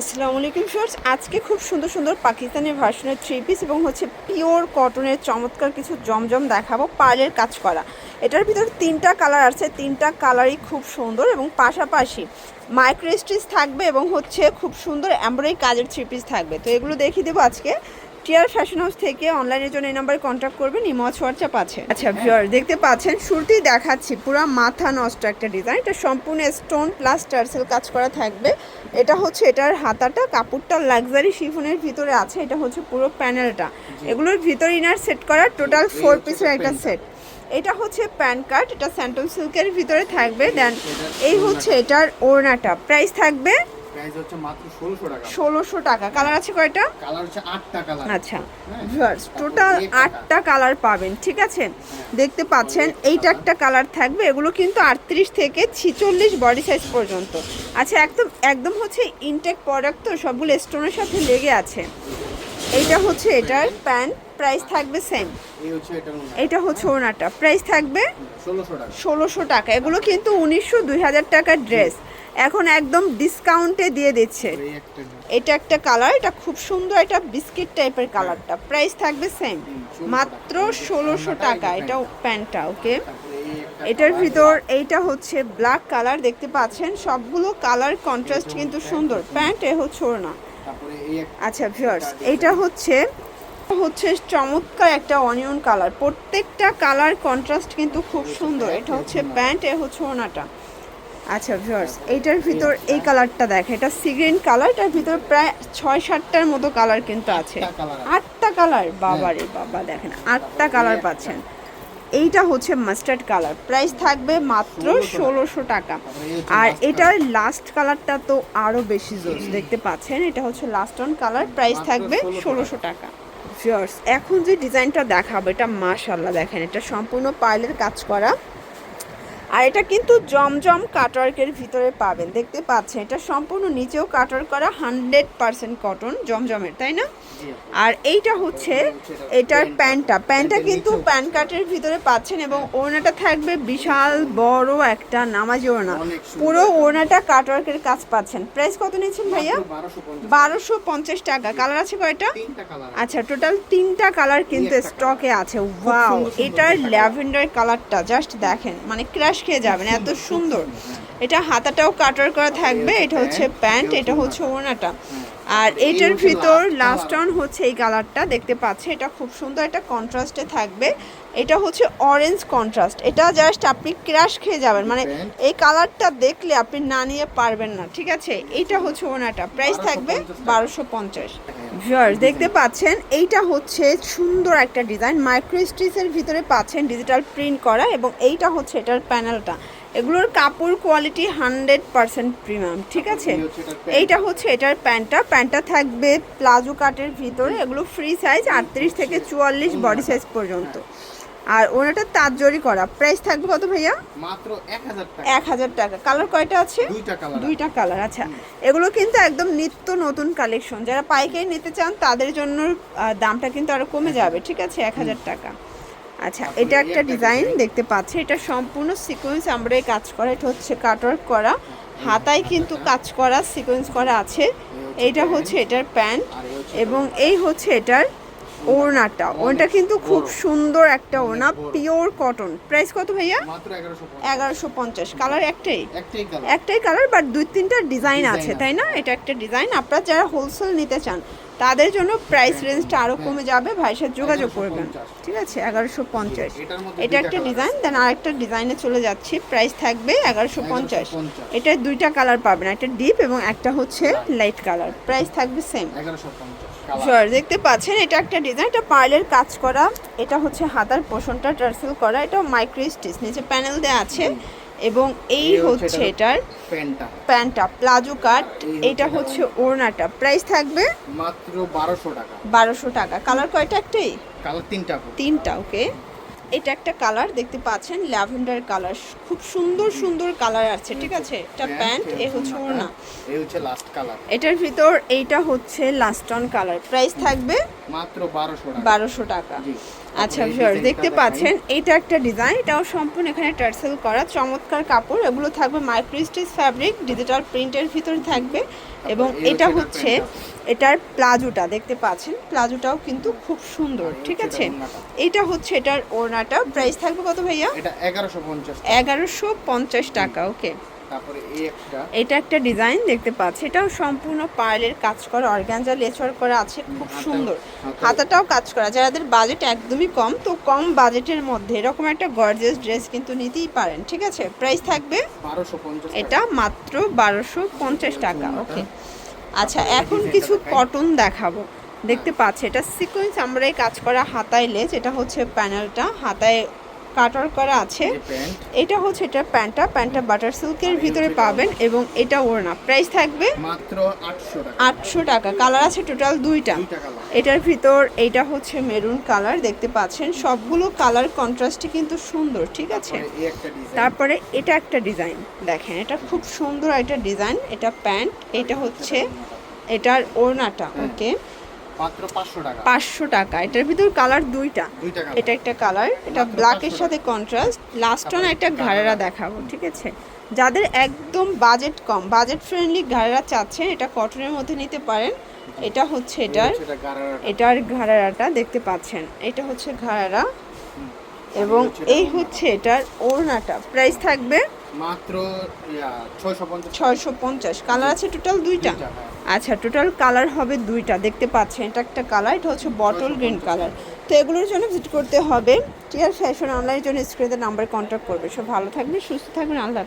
আসসালামু আলাইকুম ফিওর্স আজকে খুব সুন্দর সুন্দর পাকিস্তানি ভার্সনের থ্রি পিস এবং হচ্ছে পিওর কটনের চমৎকার কিছু জমজম দেখাবো পার্লের কাজ করা। এটার ভিতরে তিনটা কালার আছে, তিনটা কালারই খুব সুন্দর এবং পাশাপাশি মাইক্রো স্টিচ থাকবে এবং হচ্ছে খুব সুন্দর অ্যাম্বরাই কাজের থ্রি পিস থাকবে। তো এগুলো দেখিয়ে দেবো আজকে। টিয়ার ফ্যাশন হাউস থেকে অনলাইনের জন্য এই নাম্বারে কন্ট্যাক্ট করবেন ইমজ হোয়াটসঅ্যাপ আছে। আচ্ছা ভিউয়ার দেখতে পাচ্ছেন শুরুতেই দেখাচ্ছি পুরো মাথা নষ্ট একটা ডিজাইন এটা সম্পূর্ণ স্টোন প্লাস টার্সেল কাজ করা থাকবে। এটা হচ্ছে এটার হাতাটা কাপড়টা লাক্সারি শিফনের ভিতরে আছে এটা হচ্ছে পুরো প্যানেলটা এগুলোর ভিতর ইনার সেট করা টোটাল ফোর পিসের একটা সেট এটা হচ্ছে প্যান কার্ড এটা স্যান্টন সিল্কের ভিতরে থাকবে দেন এই হচ্ছে এটার ওড়নাটা। প্রাইস থাকবে প্রাইস হচ্ছে মাত্র ষোলোশো টাকা। ষোলোশো টাকা। কালার আছে কয়টা? কালার হচ্ছে আটটা কালার আচ্ছা। ভিউয়ার্স টোটাল আটটা কালার পাবেন ঠিক আছে? দেখতে পাচ্ছেন এইটা একটা কালার থাকবে। এগুলো কিন্তু আটত্রিশ থেকে ছিচল্লিশ বডি সাইজ পর্যন্ত। আচ্ছা একদম একদম হচ্ছে ইনটেক প্রোডাক্ট তো সবগুলো স্টোনের সাথে লেগে আছে। এইটা হচ্ছে এটার প্যান্ট প্রাইস থাকবে সেম এটা হচ্ছে ওনাটা প্রাইস থাকবে ষোলোশো টাকা। এগুলো কিন্তু উনিশশো দুই হাজার টাকার ড্রেস এখন একদম ডিসকাউন্টে দিয়ে দিচ্ছে। এটা একটা কালার এটা খুব সুন্দর এটা বিস্কিট টাইপের কালারটা প্রাইস থাকবে সেম মাত্র ষোলোশো টাকা। এটা প্যান্টটা। ওকে এটার ভিতর এইটা হচ্ছে ব্ল্যাক কালার দেখতে পাচ্ছেন? সবগুলো কালার কন্ট্রাস্ট কিন্তু সুন্দর। প্যান্ট এ হচ্ছে না আচ্ছা ভিউয়ার্স এটা হচ্ছে হচ্ছে চমৎকার একটা অনিয়ন কালার প্রত্যেকটা কালার কন্ট্রাস্ট কিন্তু খুব সুন্দর। এটা হচ্ছে প্যান্ট এ হচ্ছে ওড়নাটা। আচ্ছা ভিউয়ার্স এইটার ভিতর এই কালারটা দেখে এটা সিগ্রিন কালার এটার ভিতর প্রায় ছয় সাতটার মতো কালার কিন্তু আছে। আটটা কালার বাবা রে বাবা দেখেন আটটা কালার পাচ্ছেন। এইটা হচ্ছে মাস্টার্ড কালার প্রাইস থাকবে মাত্র ষোলোশো টাকা। আর এটার লাস্ট কালারটা তো আরও বেশি জোস দেখতে পাচ্ছেন এটা হচ্ছে লাস্ট অন কালার প্রাইস থাকবে ষোলোশো টাকা। ভিউয়ার্স এখন যে ডিজাইনটা দেখাবো এটা মাশাল্লাহ দেখেন এটা সম্পূর্ণ পাইলের কাজ করা। আর এটা কিন্তু জমজম কাটওয়ার্কের ভিতরে পাবেন। দেখতে পাচ্ছেন এটা সম্পূর্ণ নিচেও কাটওয়ার্ক করা হান্ড্রেড পার্সেন্ট কটন জমজমের তাই না? আর এইটা হচ্ছে এটার প্যান্টটা। প্যান্টটা। কিন্তু প্যান কাটের ভিতরে পাচ্ছেন এবং ওড়নাটা থাকবে বিশাল বড় একটা নামাজি ওড়না। পুরো ওড়নাটা কাটওয়ার্কের কাজ পাচ্ছেন। প্রাইস কত নিয়েছেন ভাইয়া? বারোশো পঞ্চাশ। টাকা। কালার আছে কয়টা? আচ্ছা টোটাল তিনটা কালার কিন্তু স্টকে আছে। ওয়াও এটার ল্যাভেন্ডার কালারটা জাস্ট দেখেন। মানে ক্র্যাশ খেয়ে যাবেন, এত সুন্দর। এটা হাতাটাও কাটার করা থাকবে, এটা হচ্ছে প্যান্ট, এটা হচ্ছে ওড়নাটা। আর এটার ভিতর লাস্ট। অন হচ্ছে এই কালারটা দেখতে পাচ্ছে এটা খুব সুন্দর একটা কন্ট্রাস্টে থাকবে। এটা হচ্ছে অরেঞ্জ কন্ট্রাস্ট এটা জাস্ট আপনি ক্র্যাশ খেয়ে যাবেন মানে এই কালারটা দেখলে আপনি না নিয়ে পারবেন না ঠিক আছে? এইটা হচ্ছে ওনাটা প্রাইস থাকবে বারোশো পঞ্চাশ। ভিউয়ার্স দেখতে পাচ্ছেন এইটা হচ্ছে সুন্দর একটা ডিজাইন মাইক্রো স্টিচের ভিতরে পাচ্ছেন ডিজিটাল প্রিন্ট করা এবং এইটা হচ্ছে এটার প্যানেলটা এগুলোর কাপড় কোয়ালিটি হান্ড্রেড পার্সেন্ট প্রিমিয়াম ঠিক আছে। এইটা হচ্ছে এটার প্যান্টটা প্যান্টটা থাকবে প্লাজো কাটের ভিতরে এগুলো ফ্রি সাইজ আটত্রিশ থেকে চুয়াল্লিশ বডি সাইজ পর্যন্ত। আর ওনাটা তাঁতজরি করা। প্রাইস থাকবে কত ভাইয়া? মাত্র এক হাজার টাকা। কালার কয়টা আছে? দুইটা কালার আচ্ছা। এগুলো কিন্তু একদম নিত্য নতুন কালেকশন যারা পাইকারি নিতে চান তাদের জন্য দামটা কিন্তু আরও কমে যাবে। ঠিক আছে? এক হাজার টাকা। আচ্ছা এটা একটা একটা ডিজাইন দেখতে পাচ্ছি। এটা সম্পূর্ণ সিকোয়েন্স আমরা কাজ করা এটা হচ্ছে কাটওয়ার্ক করা। হাতায় কিন্তু কাজ করা সিকোয়েন্স করা আছে। এইটা হচ্ছে এটার প্যান্ট এবং এই হচ্ছে এটার ওড়নাটা। ওটা কিন্তু খুব সুন্দর একটা ওড়না পিওর কটন প্রাইস কত ভাইয়া? এগারোশো পঞ্চাশ। কালার একটাই? একটাই কালার বাট দুই তিনটা ডিজাইন আছে। তাই না? এটা একটা ডিজাইন আপনারা যারা হোলসেল নিতে চান তাদের জন্য প্রাইস রেঞ্জটা আরও কমে যাবে। ভাইয়ের সাথে যোগাযোগ করবেন। ঠিক আছে? এগারোশো পঞ্চাশ। এটা একটা ডিজাইন দেন আরেকটা ডিজাইনে চলে যাচ্ছি। প্রাইস থাকবে এগারোশো পঞ্চাশ। 1150 এটা দুইটা কালার পাবেন একটা ডিপ এবং একটা হচ্ছে লাইট কালার প্রাইস থাকবে সেম এগারোশো পঞ্চাশ দেখতে পাচ্ছেন এটা একটা ডিজাইন এটা পার্লের কাজ করা। এটা হচ্ছে হাতার পোষণটা টার্সেল করা। এটা মাইক্রো স্টিচ নিচে প্যানেল দেওয়া আছে। এবং এই হচ্ছে এটার প্যান্টটা। Palazzo cut. এটা হচ্ছে হচ্ছে ওড়নাটা। প্রাইস থাকবে? মাত্র বারোশো টাকা। বারোশো টাকা। কালার কয়টা একটাই? কালার তিনটা। তিনটা ওকে এটা একটা কালার দেখতে পাচ্ছেন ল্যাভেন্ডার কালার। খুব সুন্দর সুন্দর কালার আছে ঠিক আছে? এটা প্যান্ট এ হচ্ছে না এই হচ্ছে লাস্ট কালার এটার ভিতর এইটা হচ্ছে লাস্ট অন কালার প্রাইস থাকবে মাত্র 1200 টাকা। 1200 টাকা। জি। আচ্ছা ভিউয়ার্স দেখতে পাচ্ছেন এটা একটা ডিজাইন এটাও সম্পূর্ণ এখানে টার্সেল করা চমৎকার কাপড় এগুলো থাকবে মাইক্রোস্টিচ ফ্যাব্রিক ডিজিটাল প্রিন্টের ভিতর থাকবে এবং এটা হচ্ছে হচ্ছে এটার প্লাজোটা দেখতে পাচ্ছেন? প্লাজোটাও কিন্তু খুব সুন্দর ঠিক আছে? এটা হচ্ছে এটার ওড়নাটা। প্রাইস থাকবে কত ভাইয়া? এটা এগারোশো পঞ্চাশ এগারোশো পঞ্চাশ টাকা ওকে তারপরে এই একটা। এটা একটা ডিজাইন দেখতে পাচ্ছি। এটাও সম্পূর্ণ পার্লের কাজ করা অর্গানজা লেচর করা আছে খুব সুন্দর। হাতাটাও কাজ করা যাদের বাজেট একদমই কম তো কম বাজেটের মধ্যে এরকম একটা গর্জিয়াস ড্রেস কিন্তু নিতেই পারেন ঠিক আছে? প্রাইস থাকবে এটা মাত্র বারোশো পঞ্চাশ টাকা ওকে আচ্ছা এখন কিছু কটন দেখাবো। দেখতে পাচ্ছি এটা সিকোয়েন্স আমরাই কাজ করা হাতায় লেজ এটা হচ্ছে প্যানেলটা হাতায় কাটার করা আছে। এটা হচ্ছে এটা প্যান্টটা। প্যান্টটা বাটার সিল্কের ভিতরে পাবেন এবং এটা ওড়না। প্রাইস থাকবে মাত্র আটশো টাকা। আটশো টাকা। কালার আছে টোটাল দুইটা। এটার ভিতর এইটা হচ্ছে মেরুন কালার দেখতে পাচ্ছেন। সবগুলো কালার কন্ট্রাস্টই কিন্তু সুন্দর ঠিক আছে? তারপরে এটা একটা ডিজাইন। দেখেন এটা খুব সুন্দর একটা ডিজাইন। এটা প্যান্ট এটা হচ্ছে এটার ওড়নাটা। ওকে? পাঁচশো টাকা। এটার ভিতর কালার দুইটা। এটা একটা কালার এটা ব্ল্যাকের সাথে কন্ট্রাস্ট লাস্ট অন একটা ঘাড়েরা। দেখাবো ঠিক আছে? যাদের একদম বাজেট কম বাজেট ফ্রেন্ডলি ঘাড়েরা চাচ্ছেন এটা কটনের মধ্যে নিতে পারেন। এটা হচ্ছে এটার এটার ঘাড়ারাটা দেখতে পাচ্ছেন। এটা হচ্ছে ঘাড়ারা। এবং এই হচ্ছে এটার ওড়নাটা। প্রাইস থাকবে মাত্র ছয়শো পঞ্চাশ। কালার আছে টোটাল দুইটা। দুইটা, হ্যাঁ। আচ্ছা টোটাল কালার হবে দুইটা, দেখতে পাচ্ছেন, এটা একটা কালার এটা হচ্ছে বটল গ্রিন কালার তো এগুলোর জন্য ভিজিট করতে হবে। টিয়ার ফ্যাশন অনলাইনের জন্য স্ক্রিনের নাম্বার কন্ট্যাক্ট করবে। সব ভালো থাকবে সুস্থ থাকবেন, আল্লাহ